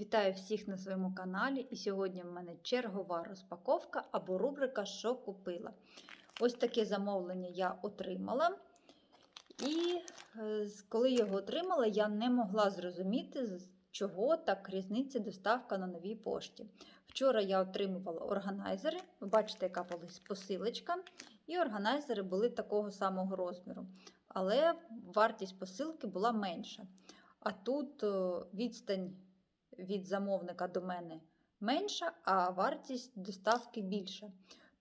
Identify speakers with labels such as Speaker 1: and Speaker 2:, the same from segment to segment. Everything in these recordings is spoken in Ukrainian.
Speaker 1: Вітаю всіх на своєму каналі. І сьогодні в мене чергова розпаковка або рубрика Що купила. Ось таке замовлення я отримала. І е, коли його отримала, я не могла зрозуміти, чого так різниця доставка на новій пошті. Вчора я отримувала органайзери. Ви бачите, яка полис- посилочка. І органайзери були такого самого розміру. Але вартість посилки була менша. А тут е, відстань від замовника до мене менша, а вартість доставки більша.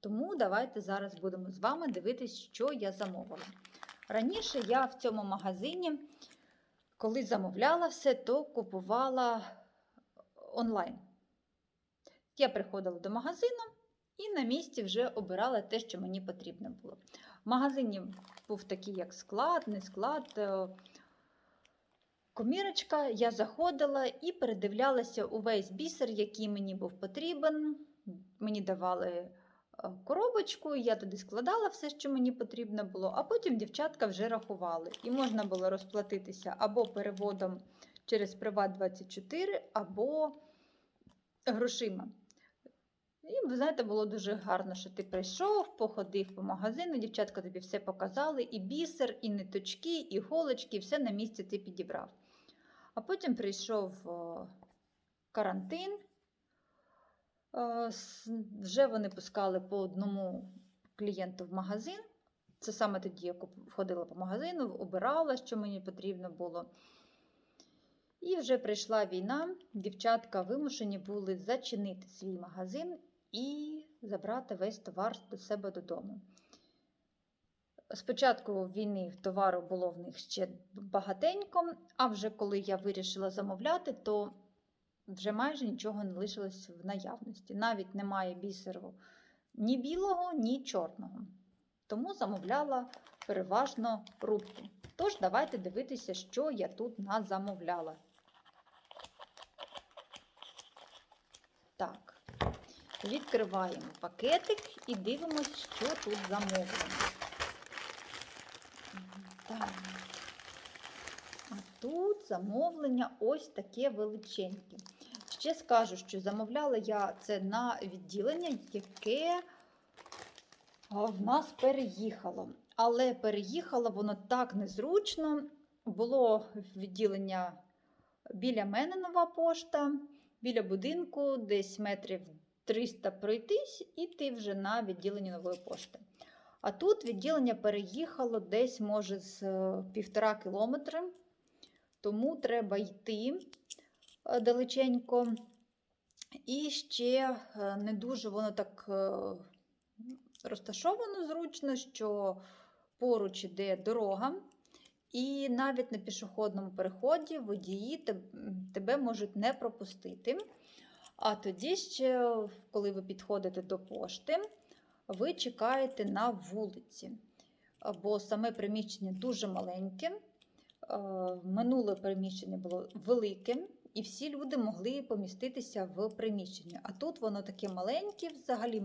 Speaker 1: Тому давайте зараз будемо з вами дивитись, що я замовила. Раніше я в цьому магазині, коли замовляла все, то купувала онлайн. Я приходила до магазину і на місці вже обирала те, що мені потрібно було. В магазині був такий, як склад, не склад. Комірочка, я заходила і передивлялася увесь бісер, який мені був потрібен. Мені давали е, коробочку, я туди складала все, що мені потрібно було, а потім дівчатка вже рахували. І можна було розплатитися або переводом через Приват24, або грошима. І ви знаєте, було дуже гарно, що ти прийшов, походив по магазину, дівчатка тобі все показали, і бісер, і ниточки, і голочки, все на місці ти підібрав. А потім прийшов карантин. Е, Вже вони пускали по одному клієнту в магазин. Це саме тоді я куп- ходила по магазину, обирала, що мені потрібно було. І вже прийшла війна, дівчатка вимушені були зачинити свій магазин і забрати весь товар до себе додому. Спочатку війни товару було в них ще багатенько, а вже коли я вирішила замовляти, то вже майже нічого не лишилось в наявності. Навіть немає бісеру ні білого, ні чорного. Тому замовляла переважно рубку. Тож, давайте дивитися, що я тут назамовляла. Так, відкриваємо пакетик і дивимося, що тут замовлено. Так. А тут замовлення ось таке величеньке. Ще скажу, що замовляла я це на відділення, яке в нас переїхало. Але переїхало воно так незручно. Було відділення біля мене нова пошта, біля будинку, десь метрів 300 пройтись, і ти вже на відділенні нової пошти. А тут відділення переїхало десь, може, з е, півтора кілометри, тому треба йти е, далеченько. І ще е, не дуже воно так е, розташовано зручно, що поруч іде дорога, і навіть на пішохідному переході водії тебе можуть не пропустити. А тоді ще, коли ви підходите до пошти, ви чекаєте на вулиці, бо саме приміщення дуже маленьке. Е, Минуле приміщення було велике, і всі люди могли поміститися в приміщенні. А тут воно таке маленьке, взагалі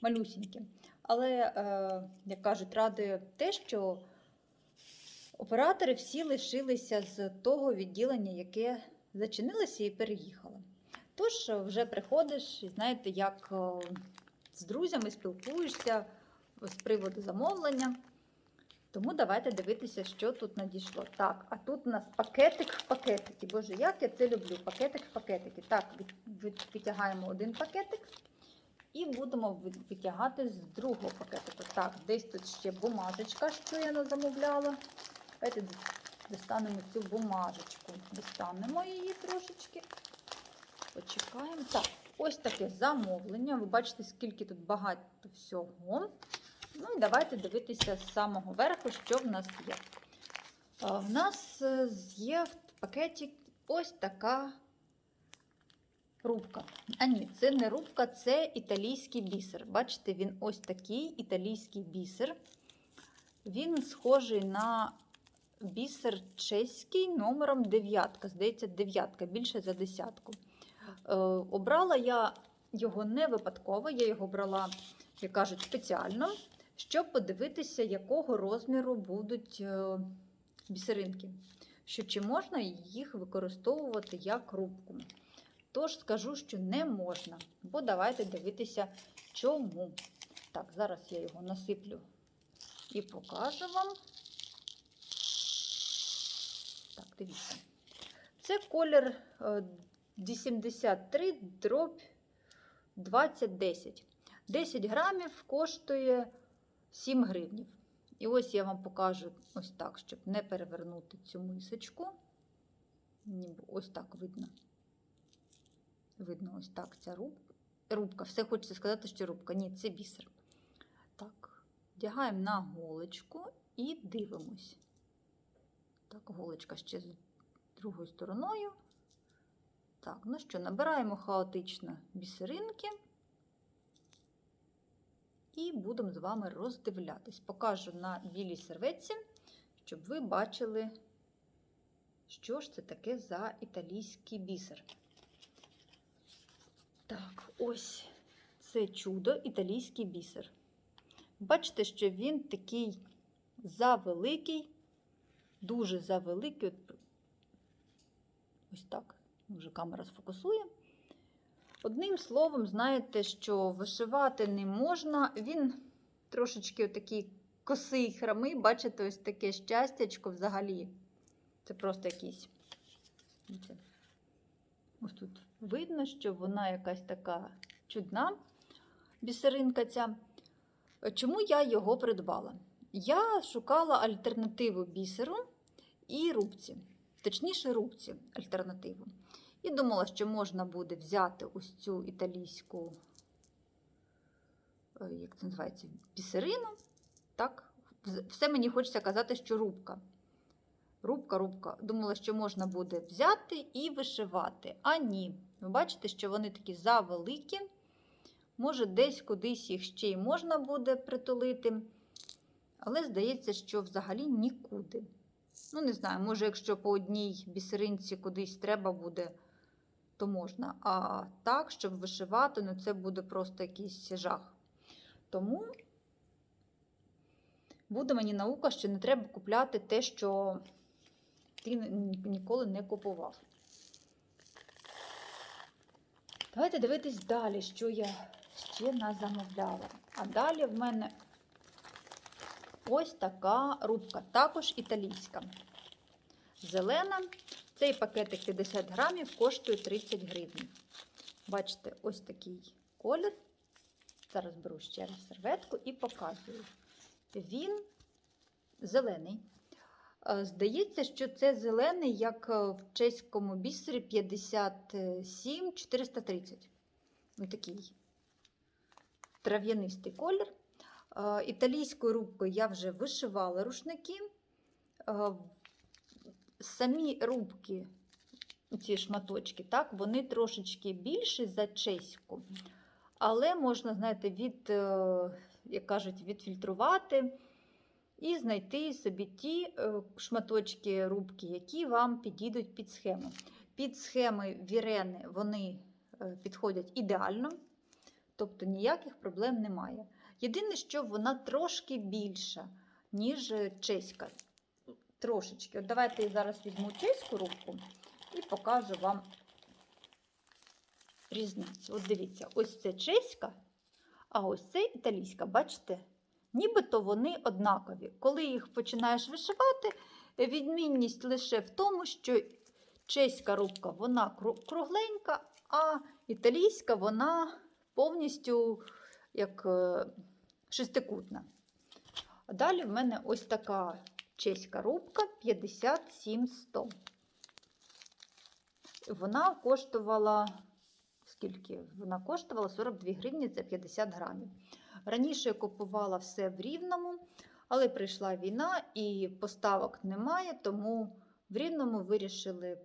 Speaker 1: малюсіньке. Але, е, як кажуть, радує те, що оператори всі лишилися з того відділення, яке зачинилося і переїхало. Тож е, вже приходиш знаєте, як з друзями спілкуєшся з приводу замовлення. Тому давайте дивитися, що тут надійшло. Так, а тут у нас пакетик в пакетикі. Боже, як я це люблю! Пакетик в пакетикі. Так, витягаємо один пакетик і будемо ви- витягати з другого пакетику. Так, десь тут ще бумажечка, що я замовляла. Давайте достанемо цю бумажечку. Достанемо її трошечки. Почекаємо. Так, ось таке замовлення. Ви бачите, скільки тут багато всього. Ну і давайте дивитися з самого верху, що в нас є. В нас е, є в пакеті ось така рубка. А ні, це не рубка, це італійський бісер. Бачите, він ось такий італійський бісер. Він схожий на бісер чеський номером дев'ятка. Здається, дев'ятка, більше за десятку. Е, Обрала я його не випадково, я його брала, як кажуть, спеціально, щоб подивитися, якого розміру будуть е, бісеринки. Що чи можна їх використовувати як рубку. Тож скажу, що не можна. Бо давайте дивитися, чому. Так, зараз я його насиплю і покажу вам. Так, дивіться. Це колір е, 83 дроб 2010. 10 грамів коштує 7 гривнів. І ось я вам покажу ось так, щоб не перевернути цю мисочку. Ніби ось так видно. Видно ось так ця руб... рубка. Все хочеться сказати, що рубка. Ні, це бісер. Так, вдягаємо на голочку і дивимось. Так, голочка ще з другою стороною. Так, ну що, набираємо хаотично бісеринки. І будемо з вами роздивлятись. Покажу на білій серветці, щоб ви бачили, що ж це таке за італійський бісер. Так, ось це чудо італійський бісер. Бачите, що він такий завеликий, дуже завеликий. Ось так, вже камера сфокусує. Одним словом, знаєте, що вишивати не можна. Він трошечки такий косий храмий, бачите, ось таке щастячко взагалі. Це просто якийсь. Ось тут видно, що вона якась така чудна бісеринка ця. Чому я його придбала? Я шукала альтернативу бісеру і рубці, точніше, рубці альтернативу. І думала, що можна буде взяти ось цю італійську, е, як це називається, бісерину. Так? Все мені хочеться казати, що рубка. Рубка, рубка. Думала, що можна буде взяти і вишивати. А ні. Ви бачите, що вони такі завеликі. Може, десь кудись їх ще й можна буде притулити. Але здається, що взагалі нікуди. Ну, не знаю, може, якщо по одній бісеринці кудись треба буде, то можна. А так, щоб вишивати, ну це буде просто якийсь жах. Тому буде мені наука, що не треба купляти те, що ти ніколи не купував. Давайте дивитись далі, що я ще назамовляла. А далі в мене ось така рубка, також італійська. Зелена. Цей пакетик 50 грамів коштує 30 гривень. Бачите, ось такий колір. Зараз беру ще раз серветку і показую. Він зелений. Е, Здається, що це зелений, як в чеському бісері 57 430. Ось такий трав'янистий колір. Е, Італійською рубкою я вже вишивала рушники. Е, Самі рубки, ці шматочки, так, вони трошечки більші за чеську. Але можна, знаєте, від, як кажуть, відфільтрувати і знайти собі ті шматочки рубки, які вам підійдуть під схему. Під схеми вірени вони підходять ідеально, тобто ніяких проблем немає. Єдине, що вона трошки більша, ніж чеська. Трошечки. От давайте я зараз візьму чеську рубку і покажу вам різницю. От дивіться, ось це чеська, а ось це італійська. Бачите? Нібито вони однакові. Коли їх починаєш вишивати, відмінність лише в тому, що чеська рубка вона кругленька, а італійська вона повністю як шестикутна. А далі в мене ось така чеська рубка 57-100. Вона коштувала, скільки? Вона коштувала 42 гривні за 50 грамів. Раніше я купувала все в Рівному, але прийшла війна і поставок немає, тому в Рівному вирішили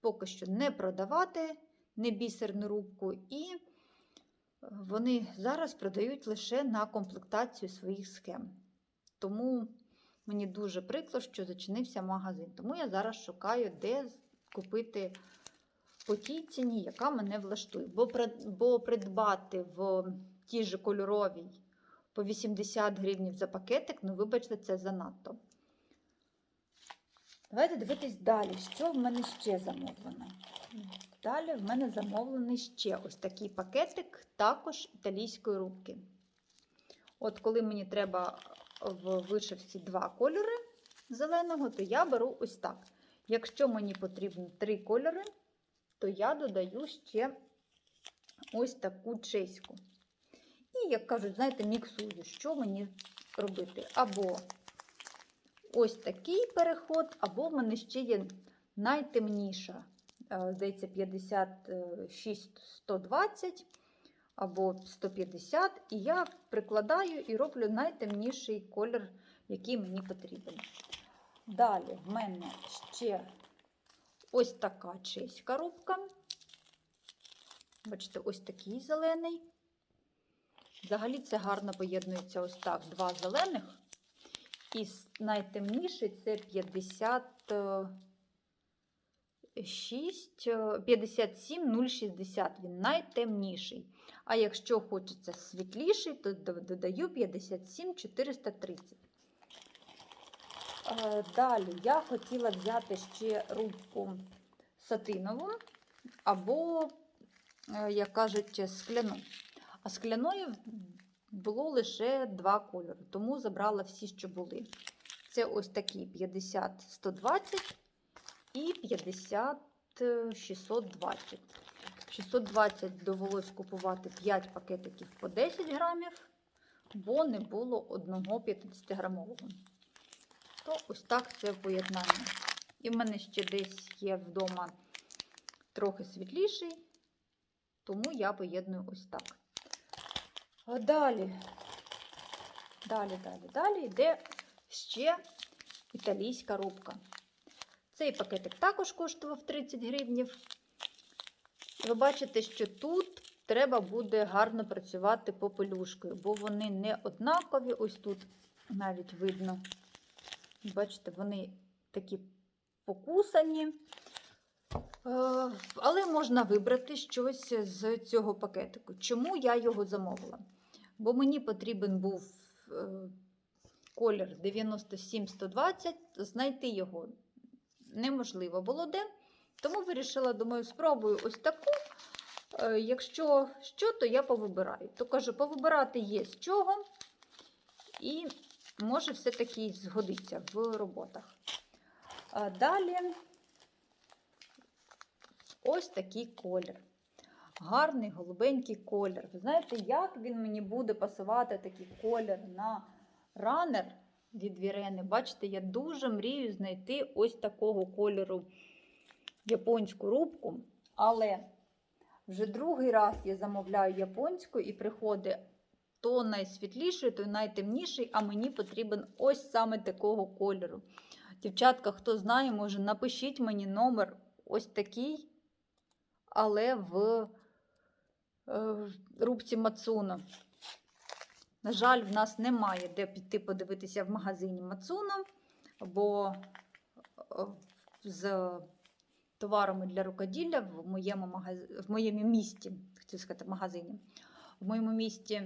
Speaker 1: поки що не продавати небісерну рубку, і вони зараз продають лише на комплектацію своїх схем. Тому мені дуже прикро, що зачинився магазин. Тому я зараз шукаю, де купити по тій ціні, яка мене влаштує. Бо, бо придбати в тій же кольоровій по 80 гривень за пакетик, ну, вибачте, це занадто. Давайте дивитись далі, що в мене ще замовлено. Далі в мене замовлений ще ось такий пакетик, також італійської рубки. От коли мені треба в вишивці два кольори зеленого, то я беру ось так. Якщо мені потрібно три кольори, то я додаю ще ось таку чеську. І, як кажуть, знаєте, міксую, що мені робити. Або ось такий переход, або в мене ще є найтемніша, е, здається, 56-120 або 150, і я прикладаю і роблю найтемніший колір, який мені потрібен. Далі в мене ще ось така чеська рубка. Бачите, ось такий зелений. Взагалі це гарно поєднується ось так: два зелених. І найтемніший це 50. 57060 е, він найтемніший. А якщо хочеться світліший, то додаю 57430. Е, далі я хотіла взяти ще рубку сатинову або, е, як кажуть, скляну. А скляною було лише два кольори, тому забрала всі, що були. Це ось такі 50-120 і 50-620. 620 довелось купувати 5 пакетиків по 10 грамів, бо не було одного 50-грамового. То ось так це поєднання. І в мене ще десь є вдома трохи світліший, тому я поєдную ось так. А далі, далі, далі, далі йде ще італійська рубка. Цей пакетик також коштував 30 гривнів. Ви бачите, що тут треба буде гарно працювати попелюшкою, бо вони не однакові. Ось тут навіть видно. Бачите, вони такі покусані. Е, Але можна вибрати щось з цього пакетику. Чому я його замовила? Бо мені потрібен був е, колір 97-120, знайти його неможливо було де. Тому вирішила, думаю, спробую ось таку. Е, Якщо що, то я повибираю. То кажу, повибирати є з чого. І може все-таки згодиться в роботах. Далі ось такий колір. Гарний голубенький колір. Ви знаєте, як він мені буде пасувати такий колір на ранер від Вірени? Бачите, я дуже мрію знайти ось такого кольору японську рубку. Але вже другий раз я замовляю японську і приходить то найсвітліший, то найтемніший, а мені потрібен ось саме такого кольору. Дівчатка, хто знає, може, напишіть мені номер ось такий, але в е, рубці Мацуно. На жаль, в нас немає де піти подивитися в магазині Мацуно, бо е, з товарами для рукоділля в моєму, магаз... в моєму місті, хотів сказати, магазині, в моєму місті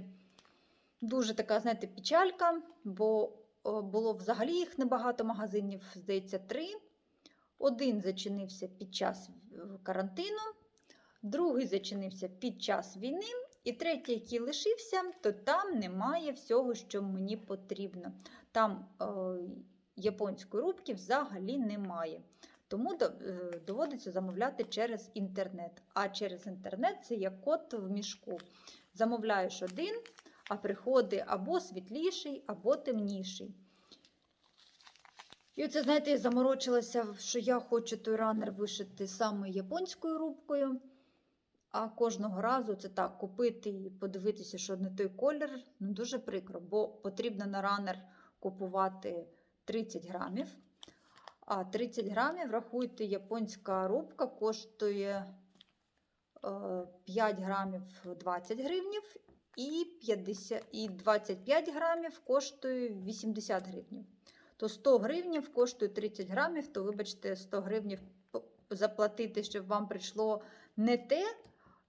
Speaker 1: дуже така, знаєте, печалька, бо було взагалі їх небагато магазинів, здається, три. Один зачинився під час е, карантину, другий зачинився під час війни, і третій, який лишився, то там немає всього, що мені потрібно. Там е, японської рубки взагалі немає. Тому е, доводиться замовляти через інтернет. А через інтернет це як кот в мішку. Замовляєш один, а приходить або світліший, або темніший. І оце, знаєте, я заморочилася, що я хочу той ранер вишити саме японською рубкою. А кожного разу це так, купити і подивитися, що не той колір, ну дуже прикро, бо потрібно на ранер купувати 30 грамів. А 30 грамів, рахуйте, японська рубка коштує е, 5 грамів 20 гривнів, і, 50, і 25 грамів коштує 80 гривнів. То 100 гривнів коштує 30 грамів, то вибачте, 100 гривнів заплатити, щоб вам прийшло не те,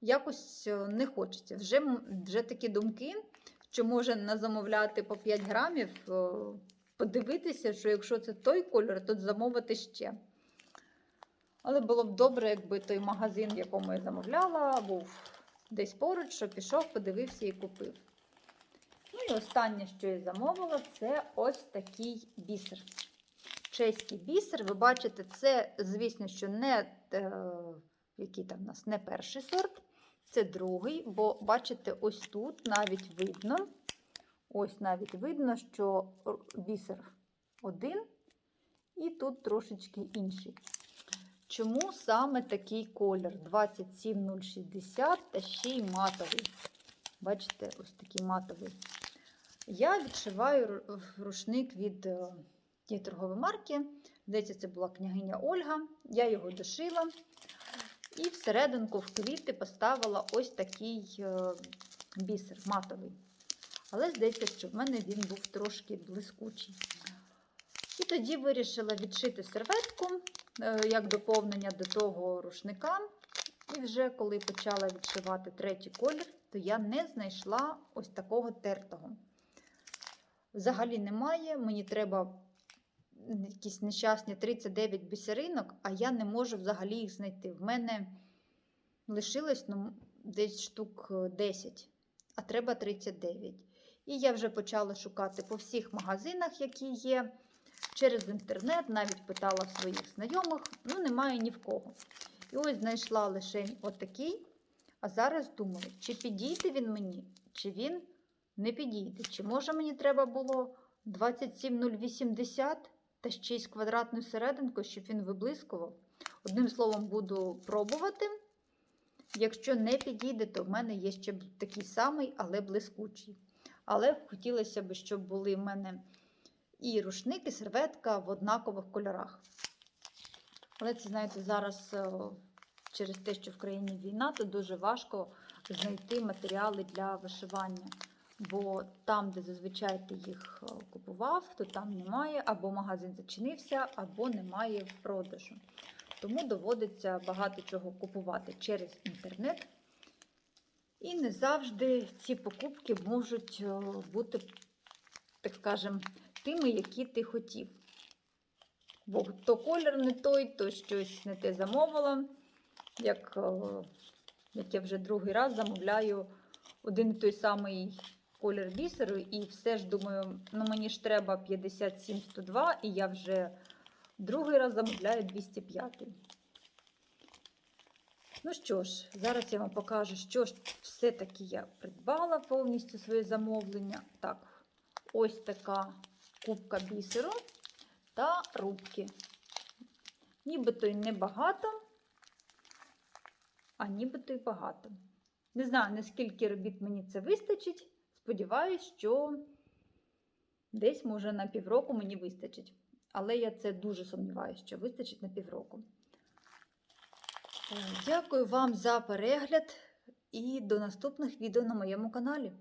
Speaker 1: якось е, не хочеться. Вже, вже такі думки, що може замовляти по 5 грамів, е, подивитися, що якщо це той кольор, то замовити ще. Але було б добре, якби той магазин, в якому я замовляла, був десь поруч, що пішов, подивився і купив. Ну і останнє, що я замовила, це ось такий бісер. Чеський бісер. Ви бачите, це, звісно, що не е, який там у нас не перший сорт, це другий, бо бачите, ось тут навіть видно, ось навіть видно, що бісер один, і тут трошечки інший. Чому саме такий колір 27060 та ще й матовий? Бачите, ось такий матовий. Я відшиваю рушник від е, тієї торгової марки. Здається, це була княгиня Ольга. Я його дошила. І всерединку в квіти поставила ось такий е, бісер матовий. Але здається, що в мене він був трошки блискучий. І тоді вирішила відшити серветку е, як доповнення до того рушника. І вже коли почала відшивати третій колір, то я не знайшла ось такого тертого. Взагалі немає, мені треба якісь нещасні 39 бісеринок, а я не можу взагалі їх знайти. В мене лишилось ну, десь штук е, 10, а треба 39. І я вже почала шукати по всіх магазинах, які є. Через інтернет навіть питала своїх знайомих, ну немає ні в кого. І ось знайшла лише отакий. А зараз думаю, чи підійде він мені, чи він не підійде. Чи може мені треба було 27080 та ще й з квадратною серединкою, щоб він виблискував. Одним словом, буду пробувати. Якщо не підійде, то в мене є ще такий самий, але блискучий. Але хотілося б, щоб були в мене і рушник, і серветка в однакових кольорах. Але це, знаєте, зараз е, через те, що в країні війна, то дуже важко знайти матеріали для вишивання. Бо там, де зазвичай ти їх е, купував, то там немає, або магазин зачинився, або немає в продажу. Тому доводиться багато чого купувати через інтернет. І не завжди ці покупки можуть е, бути, так скажемо, тими, які ти хотів. Бо то колір не той, то щось не те замовила. Як, е, як я вже другий раз замовляю один і той самий колір бісеру, і все ж думаю, ну мені ж треба 57-102, і я вже другий раз замовляю 205. Ну що ж, зараз я вам покажу, що ж все-таки я придбала повністю своє замовлення. Так, ось така кубка бісеру та рубки. Нібито й небагато, а нібито й багато. Не знаю, наскільки робіт мені це вистачить. Сподіваюсь, що десь, може, на півроку мені вистачить. Але я це дуже сумніваюся, що вистачить на півроку. Е, Дякую вам за перегляд і до наступних відео на моєму каналі.